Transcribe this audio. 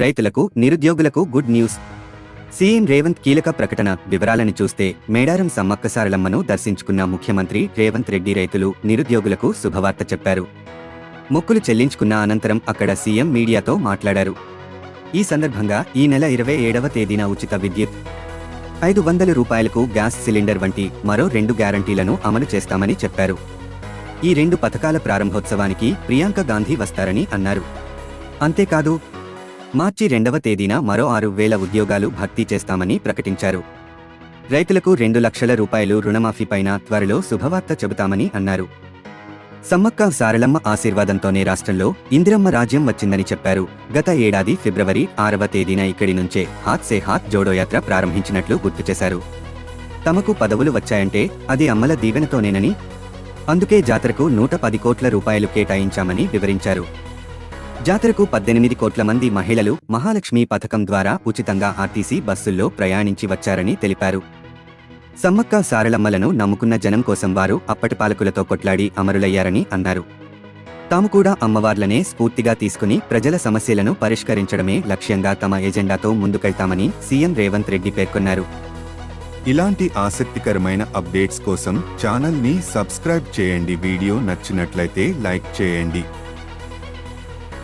రైతులకు నిరుద్యోగులకు good news. CM Revanth కీలక ప్రకటన. వివరాలను చూస్తే మేడారం సమ్మక్క సారలమ్మను దర్శించుకున్న ముఖ్యమంత్రి రేవంత్ రెడ్డి రైతులు నిరుద్యోగులకు శుభవార్త చెప్పారు. మొక్కులు చెల్లించుకున్న అనంతరం అక్కడ సీఎం మీడియాతో మాట్లాడారు. ఈ సందర్భంగా ఈ నెల ఇరవై ఏడవ తేదీన ఉచిత విద్యుత్ ఐదు వందల రూపాయలకు గ్యాస్ సిలిండర్ వంటి మరో రెండు గ్యారంటీలను అమలు చేస్తామని చెప్పారు. ఈ రెండు పథకాల ప్రారంభోత్సవానికి ప్రియాంక గాంధీ వస్తారని అన్నారు. అంతేకాదు మార్చి రెండవ తేదీన మరో ఆరు వేల ఉద్యోగాలు భర్తీ చేస్తామని ప్రకటించారు. రైతులకు రెండు లక్షల రూపాయలు రుణమాఫీ పైన త్వరలో శుభవార్త చెబుతామని అన్నారు. సమ్మక్క సారలమ్మ ఆశీర్వాదంతోనే రాష్ట్రంలో ఇందిరమ్మ రాజ్యం వచ్చిందని చెప్పారు. గత ఏడాది ఫిబ్రవరి ఆరవ తేదీన ఇక్కడి నుంచే హాత్ సే హాత్ జోడో యాత్ర ప్రారంభించినట్లు గుర్తు చేశారు. తమకు పదవులు వచ్చాయంటే అది అమ్మల దీవెనతోనేనని అందుకే జాతరకు నూట పది కోట్ల రూపాయలు కేటాయించామని వివరించారు. జాతరకు పద్దెనిమిది కోట్ల మంది మహిళలు మహాలక్ష్మి పథకం ద్వారా ఉచితంగా ఆర్టీసీ బస్సుల్లో ప్రయాణించి వచ్చారని తెలిపారు. సమ్మక్క సారలమ్మలను నమ్ముకున్న జనం కోసం వారు అప్పటి పాలకులతో కొట్లాడి అమరులయ్యారని అన్నారు. తాము కూడా అమ్మవార్లనే స్ఫూర్తిగా తీసుకుని ప్రజల సమస్యలను పరిష్కరించడమే లక్ష్యంగా తమ ఎజెండాతో ముందుకెళ్తామని సీఎం రేవంత్ రెడ్డి పేర్కొన్నారు. ఇలాంటి ఆసక్తికరమైన అప్డేట్స్ కోసం ఛానల్ని సబ్స్క్రైబ్ చేయండి. వీడియో నచ్చినట్లయితే లైక్ చేయండి.